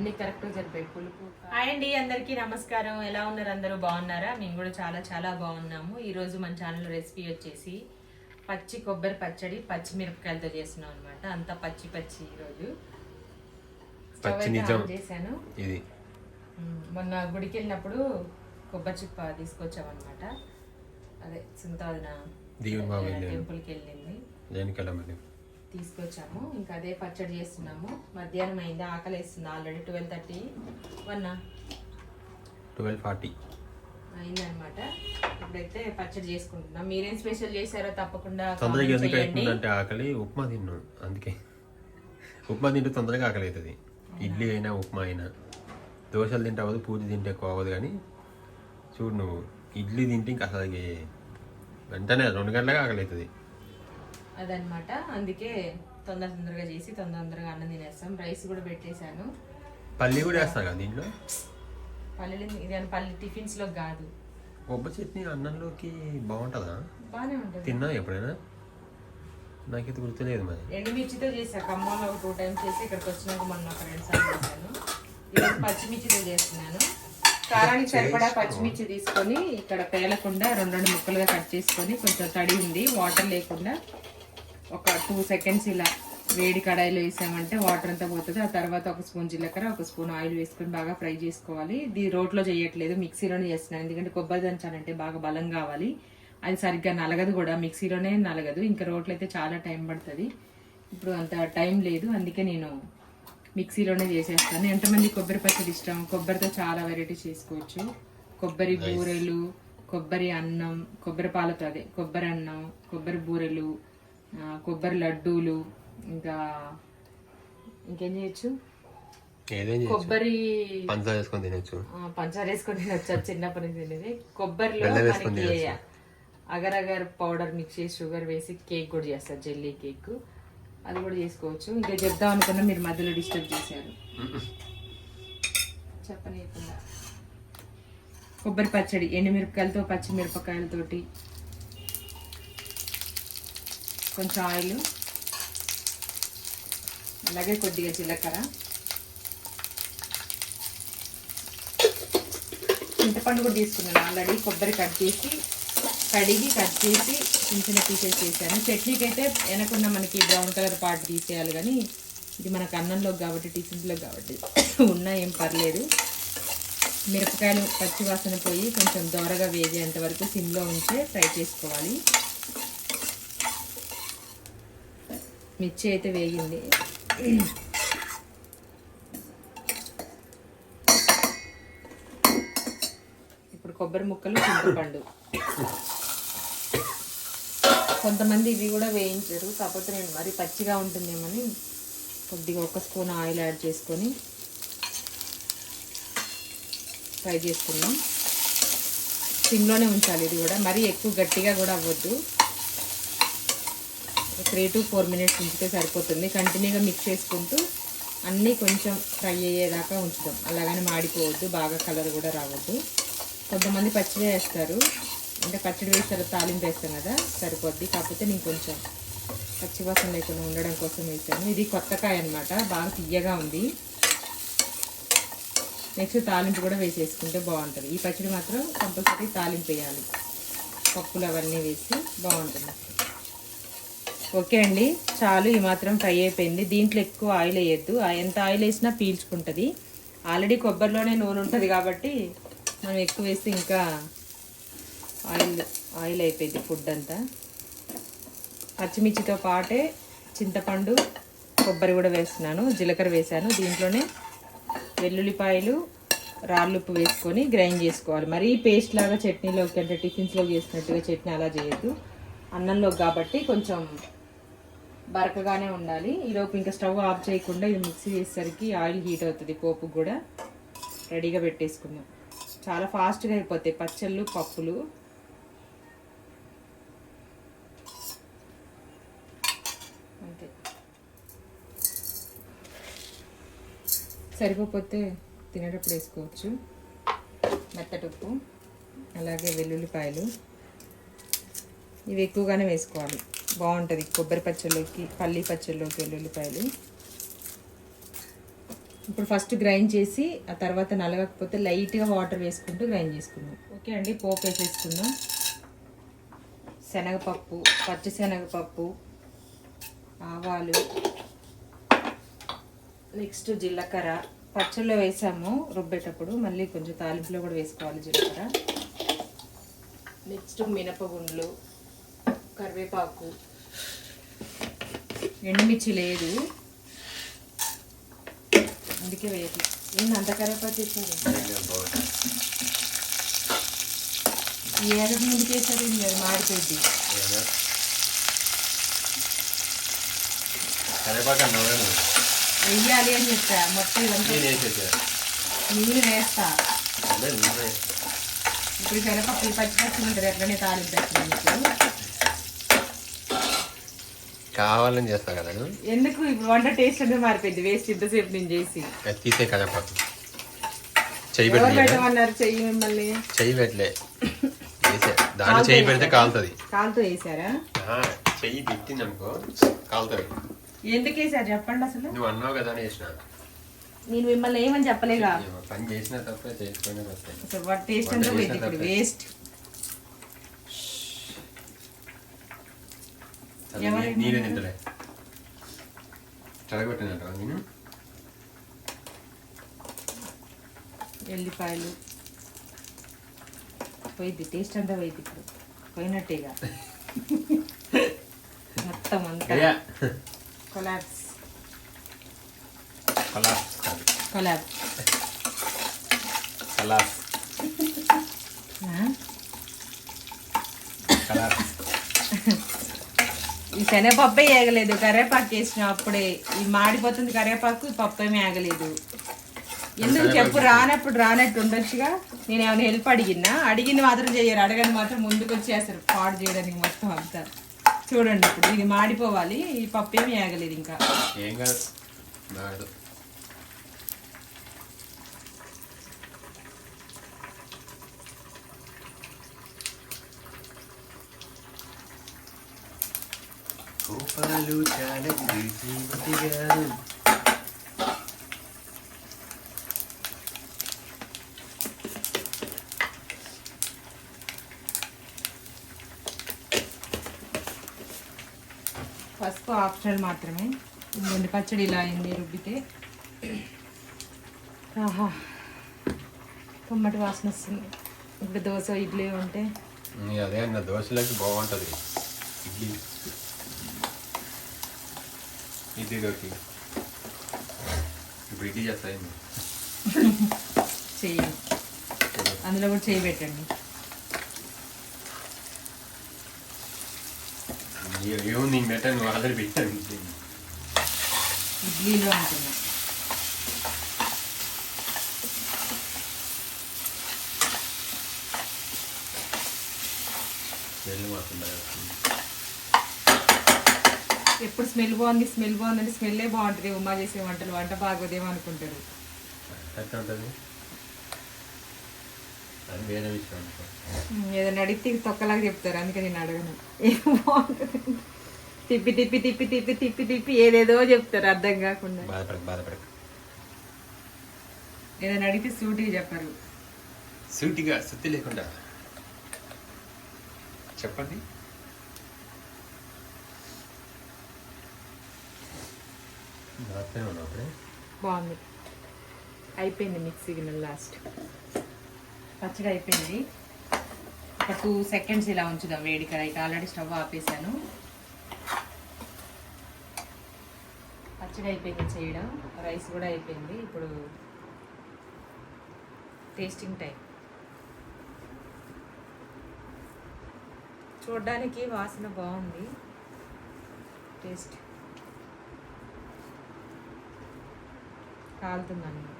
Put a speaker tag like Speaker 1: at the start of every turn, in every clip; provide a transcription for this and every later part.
Speaker 1: అన్ని కరెక్ట్ జరిపాయి. పులుపు హాయ్ అండి అందరికీ నమస్కారం. ఎలా ఉన్నారు అందరూ? బాగున్నారా? మేము కూడా చాలా చాలా బాగున్నాము. ఈ రోజు మన ఛానల్ రెసిపీ వచ్చేసి పచ్చి కొబ్బరి పచ్చడి పచ్చి మిరపకాయలతో చేస్తున్నాం అనమాట అంతా పచ్చి పచ్చి ఈరోజు చేశాను.
Speaker 2: ఇది.
Speaker 1: మొన్న గుడికి వెళ్ళినప్పుడు కొబ్బరి చిప్ప తీసుకొచ్చామన్నమాట. అదే సుంతాదిన. టెంపుల్కి వెళ్ళింది. తీసుకొచ్చాము. ఇంకా అదే పచ్చడి చేస్తున్నాము. మధ్యాహ్నం అయింది ఆకలి వేస్తుంది already twelve thirty. One
Speaker 2: twelve forty.
Speaker 1: అయిందనమాట ఇప్పుడైతే పచ్చడి చేసుకుంటున్నాం. మీరేం స్పెషల్ చేశారో తప్పకుండా
Speaker 2: తొందరగా ఎందుకు అవుతుందంటే ఆకలి ఉప్మా తిన్నాను అందుకే. ఉప్మా తింటే తొందరగా ఆకలి అవుతుంది. ఇడ్లీ అయినా ఉప్మా అయినా. దోశలు తింటే అవ్వదు పూరి తింటే ఎక్కువ అవ్వదు కానీ చూడు నువ్వు. ఇడ్లీ తింటే ఇంకా అసలు వెంటనే రెండు గంటలకు ఆకలి అవుతుంది.
Speaker 1: అదనమాట. అందుకే తొందర తొందరగా చేసి తొందర తొందరగా అన్నం తినేస్తాం. రైస్ కూడా పెట్టేశాను.
Speaker 2: పల్లి కూడా వేస్తారు కదా దీంట్లో?
Speaker 1: పల్లెలు ఇది అని పల్లె టిఫిన్స్లో కాదు.
Speaker 2: కొబ్బరి చట్నీ అన్నంలోకి బాగుంటుందా?
Speaker 1: బాగానే ఉంటుంది.
Speaker 2: తిన్నా ఎప్పుడైనా? నాకైతే గుర్తులేదు మరి.
Speaker 1: ఎండుమిర్చితో చేసా ఖమ్మంలో ఒక టూ టైమ్స్ చేసి ఇక్కడికి వచ్చినాక మొన్న ఒక రెండు సార్లు చేశాను. ఈరోజు పచ్చిమిర్చితో చేస్తున్నాను. కారానికి సరిపడా పచ్చిమిర్చి తీసుకొని ఇక్కడ పేలకుండా రెండు రెండు ముక్కలుగా కట్ చేసుకొని కొంచెం తడి ఉంది. వాటర్ లేకుండా ఒక టూ సెకండ్స్ ఇలా వేడి కడాయిలో వేసామంటే వాటర్ అంతా పోతుంది. ఆ తర్వాత ఒక స్పూన్ జీలకర్ర ఒక స్పూన్ ఆయిల్ వేసుకొని బాగా ఫ్రై చేసుకోవాలి. ఇది రోట్లో చేయట్లేదు మిక్సీలోనే చేస్తున్నాను. ఎందుకంటే కొబ్బరి దంచాలంటే బాగా బలం కావాలి. అది సరిగ్గా నలగదు కూడా మిక్సీలోనే నలగదు. ఇంకా రోట్లో అయితే చాలా టైం పడుతుంది. ఇప్పుడు అంత టైం లేదు అందుకే నేను మిక్సీలోనే చేసేస్తాను. ఎంతమంది కొబ్బరి పచ్చడి ఇష్టం? కొబ్బరితో చాలా వెరైటీ చేసుకోవచ్చు. కొబ్బరి బూరెలు కొబ్బరి అన్నం కొబ్బరి పాలతో అదే కొబ్బరి అన్నం కొబ్బరి బూరెలు కొబ్బరి లడ్డూలు ఇంకా ఇంకేం చేయొచ్చు? కొబ్బరి
Speaker 2: పంచదార వేసుకొని తినొచ్చు.
Speaker 1: పంచదార వేసుకొని తినొచ్చు. చిన్నప్పటి నుంచి తినేది. కొబ్బరిలో మనకి అగర్ అగర్ పౌడర్ మిక్స్ చేసి షుగర్ వేసి కేక్ కూడా చేస్తారు జెల్లీ కేక్. అది కూడా చేసుకోవచ్చు. ఇంకా చెప్దాం అనుకున్నా మీరు మధ్యలో డిస్టర్బ్ చేశారు. చెప్పనీయకుండా. కొబ్బరి పచ్చడి ఎండుమిరపకాయలతో పచ్చిమిరపకాయలతోటి. కొంచెం ఆయిల్ అలాగే కొద్దిగా జీలకర్ర. చింతపండు కూడా తీసుకున్నాను ఆల్రెడీ కొబ్బరి కట్ చేసి కడిగి కట్ చేసి చిన్న చిన్న పీసెస్ చేశాను. చట్నీకి అయితే వెనకున్న మనకి బ్రౌన్ కలర్ పార్ట్ తీసేయాలి కానీ ఇది మనకు అన్నంలోకి కాబట్టి టిఫిన్స్లో కాబట్టి ఉన్నా ఏం పర్లేదు. మిరపకాయలు పచ్చి వాసన పోయి కొంచెం దోరగా వేగేంత వరకు సిమ్లో ఉంచే ఫ్రై చేసుకోవాలి. మిర్చి అయితే వేగింది. ఇప్పుడు కొబ్బరి ముక్కలు చింతపండు. కొంతమంది ఇవి కూడా వేయించారు. కాకపోతే నేను మరి పచ్చిగా ఉంటుందేమని కొద్దిగా ఒక స్పూన్ ఆయిల్ యాడ్ చేసుకొని ఫ్రై చేసుకున్నాం సిమ్లోనే ఉంచాలి ఇది కూడా. మరీ ఎక్కువ గట్టిగా కూడా అవ్వద్దు. త్రీ టు ఫోర్ మినిట్స్ ఉంచితే సరిపోతుంది. కంటిన్యూగా మిక్స్ చేసుకుంటూ అన్నీ కొంచెం ఫ్రై అయ్యేదాకా ఉంచుదాం. అలాగని మాడిపోవద్దు బాగా కలర్ కూడా రావద్దు. కొంతమంది పచ్చడి వేస్తారు. అంటే పచ్చడి వేస్తారు తాలింపు వేస్తాం కదా సరిపోద్ది. కాకపోతే నేను కొంచెం పచ్చివాసన లేకుండా ఉండడం కోసం వేసాను. ఇది కొత్త కాయ అనమాట బాగా తీయగా ఉంది. నెక్స్ట్ తాలింపు కూడా వేసేసుకుంటే బాగుంటుంది. ఈ పచ్చడి మాత్రం కంపల్సరీ తాలింపు వేయాలి. పప్పులు అవన్నీ వేసి బాగుంటుంది. ఓకే అండి. చాలు ఈ మాత్రం ఫ్రై అయిపోయింది. దీంట్లో ఎక్కువ ఆయిల్ వేయద్దు. ఎంత ఆయిల్ వేసినా పీల్చుకుంటుంది. ఆల్రెడీ కొబ్బరిలోనే నూనె ఉంటుంది కాబట్టి మనం ఎక్కువ వేస్తే ఇంకా ఆయిల్ ఆయిల్ అయిపోయింది ఫుడ్ అంతా. పచ్చిమిర్చితో పాటే చింతపండు కొబ్బరి కూడా వేస్తున్నాను. జీలకర్ర వేసాను దీంట్లోనే వెల్లుల్లిపాయలు రాళ్ళుప్పు వేసుకొని గ్రైండ్ చేసుకోవాలి. మరీ పేస్ట్ లాగా చట్నీలోకి అంటే టిఫిన్స్లో చేసినట్టుగా చట్నీ అలా చేయొద్దు. అన్నంలో కాబట్టి కొంచెం బరకగానే ఉండాలి. ఈలోపు ఇంకా స్టవ్ ఆఫ్ చేయకుండా ఇది మిక్సీ చేసేసరికి ఆయిల్ హీట్ అవుతుంది పోపు కూడా. రెడీగా పెట్టేసుకుందాం. చాలా ఫాస్ట్గా అయిపోతాయి పచ్చళ్ళు పప్పులు. అంతే. సరిపోతే తినేటప్పుడు వేసుకోవచ్చు. మెత్తటప్పు అలాగే వెల్లుల్లిపాయలు. ఇవి ఎక్కువగానే వేసుకోవాలి. బాగుంటుంది. కొబ్బరి పచ్చళ్ళలోకి పల్లి పచ్చళ్ళలోకి వెల్లుల్లిపాయలు ఇప్పుడు ఫస్ట్ గ్రైండ్ చేసి ఆ తర్వాత నలగకపోతే లైట్గా వాటర్ వేసుకుంటూ గ్రైండ్ చేసుకుందాం. ఓకే అండి పోపు వేసేసుకుందాం. శనగపప్పు పచ్చిశనగపప్పు ఆవాలు నెక్స్ట్ జీలకర్ర. పచ్చళ్ళలో వేసాము రుబ్బేటప్పుడు మళ్ళీ కొంచెం తాలింపులో కూడా వేసుకోవాలి జీలకర్ర. నెక్స్ట్ మినపగుండ్లు. కరివేపాకు. ఎండుమిర్చి లేదు. అందుకే వేయట్లేదు ఏంది అంత కరివేపాకు వేసారు ఏడాది ముందుకు వేసారు ఇది అది మాడిపోయింది? వెయ్యాలి అని చెప్పా మొత్తం నీళ్ళు వేస్తా. ఇప్పుడు కరివేపాకు ఈ పచ్చి పచ్చి ఉంటుంది ఎట్లనే తాలింపు మీకు
Speaker 2: కావాలని చేస్తా కదా
Speaker 1: ఎందుకు? ఇప్పుడు వంట టేస్ట్ అంటే మారిపోయింది. వేస్ట్ ఇంతసేపు నేను చేసి.
Speaker 2: తీసే కరేపాకు చెయ్యి
Speaker 1: ఎవరు
Speaker 2: పెట్టలే
Speaker 1: పెట్టమన్నారు? చెయ్యి మిమ్మల్ని.
Speaker 2: చెయ్యి పెట్టలే. దాంట్లో చెయ్యి పెడితే కాలుతుంది.
Speaker 1: కాలుతో వేసారా?
Speaker 2: చెయ్యి పెట్టింది అనుకో కాలుతుంది.
Speaker 1: ఎందుకు వేసారు? చెప్పండి అసలు.
Speaker 2: నువ్వు అన్నావు కదా వేసిన.
Speaker 1: నేను మిమ్మల్ని ఏమని చెప్పలేగా?
Speaker 2: పని చేసినా తప్ప చేసుకునే
Speaker 1: టేస్ట్
Speaker 2: తప్పే.
Speaker 1: వేస్ట్
Speaker 2: నీరే తింటలే నేను
Speaker 1: ఎల్లిపాయలు. పోయింది టేస్ట్ అంతా పోయింది ఇప్పుడు. పోయినట్టేగా. మొత్తం అంతా. కొలాబ్స్.
Speaker 2: కలాస్ కాదు
Speaker 1: కొలాబ్.
Speaker 2: కలాస్ కలాస్
Speaker 1: ఈ శనగపప్పే ఏగలేదు కరివేపాకు వేసిన అప్పుడే. ఈ మాడిపోతుంది కరివేపాకు ఈ పప్పు ఏమీ ఏగలేదు. ఎందుకు చెప్పు రానప్పుడు రానట్టు ఉండొచ్చుగా? నేను ఏమైనా హెల్ప్ అడిగినా? అడిగింది మాత్రం చేయరు అడగని మాత్రం ముందుకు వచ్చేస్తారు. పాడు చేయడానికి మొత్తం అంతా. చూడండి ఇప్పుడు ఇది మాడిపోవాలి. ఈ పప్పు ఏమీ ఏగలేదు ఇంకా.
Speaker 2: శ్రీమతిగారు.
Speaker 1: పసుపు ఆప్షనల్ మాత్రమే. ఎండు పచ్చడి ఇలా అయింది రుబ్బితే. ఆహా. కమ్మటి వాసన వస్తుంది. ఇప్పుడు దోశ ఇడ్లీ ఉంటే.
Speaker 2: అదే అన్న దోశలోకి బాగుంటుంది. ఇడ్లీ. ఇడ్లీలోకి ఇప్పుడు ఇడ్లీ చేస్తాయి
Speaker 1: చెయ్యి అందులో కూడా చేయి పెట్టండి
Speaker 2: ఏముంది ఇంక పెట్టాను నువ్వు ఆల్రెడీ పెట్టాను
Speaker 1: ఇడ్లీలో అంటున్నా
Speaker 2: స్మెల్ మాత్రం బాగా వస్తుంది.
Speaker 1: ఎప్పుడు స్మెల్ బాగుంది స్మెల్ బాగుందంటే స్మెల్లే బాగుంటుంది. ఉమ్మా చేసే వంటలు వంట బాగోదేమో అనుకుంటారు. ఏదైనా అడిగితే తొక్కలాగా చెప్తారు. అందుకే నేను అడగను. ఏం బాగుంటుంది? తిప్పి తిప్పి తిప్పి తిప్పి తిప్పి తిప్పి ఏదేదో చెప్తారు. అర్థం కాకుండా. ఏదైనా అడిగితే సూటిగా చెప్పరు.
Speaker 2: సూటిగా సుత్తి లేకుండా. చెప్పండి మాత్రమే ఉన్నావు అప్పుడే
Speaker 1: బాగుంది. అయిపోయింది మిక్సీ గిన్నె లాస్ట్. పచ్చడి అయిపోయింది. ఒక టూ సెకండ్స్ ఇలా ఉంచుదాం వేడి కడాయికి ఆల్రెడీ స్టవ్ ఆపేసాను పచ్చడి అయిపోయింది చేయడం. రైస్ కూడా అయిపోయింది. ఇప్పుడు టేస్టింగ్ టైం చూడడానికి వాసన బాగుంది. టేస్ట్. కాలుతుందన్నమాట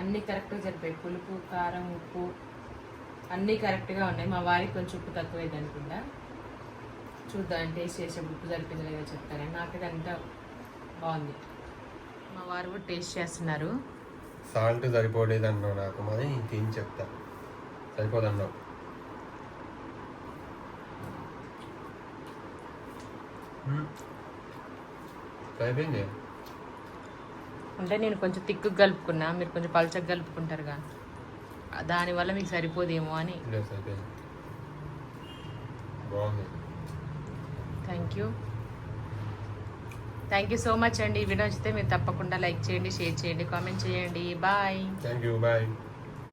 Speaker 1: అన్నీ కరెక్ట్గా సరిపోయాయి పులుపు కారం ఉప్పు అన్నీ కరెక్ట్గా ఉన్నాయి. మా వారికి కొంచెం ఉప్పు తక్కువైంది అనుకుంటా. చూద్దాం టేస్ట్ చేసే ఉప్పు సరిపోయింది లేదో చెప్తాను నాకైతే అంతా బాగుంది. మా వారు కూడా టేస్ట్ చేస్తున్నారు.
Speaker 2: సాల్ట్ సరిపోలేదు అన్నావు నాకు మరి ఇంకేం చెప్తా సరిపోదన్నావు. అయిపోయింది.
Speaker 1: అంటే నేను కొంచెం తిక్కు కలుపుకున్నా మీరు కొంచెం పలచగా కలుపుకుంటారుగా. దానివల్ల మీకు సరిపోదేమో అని. Thank you thank you so much అండి. ఈ వీడియో నచ్చితే మీరు తప్పకుండా లైక్ చేయండి షేర్ చేయండి కామెంట్ చేయండి. Bye
Speaker 2: thank you bye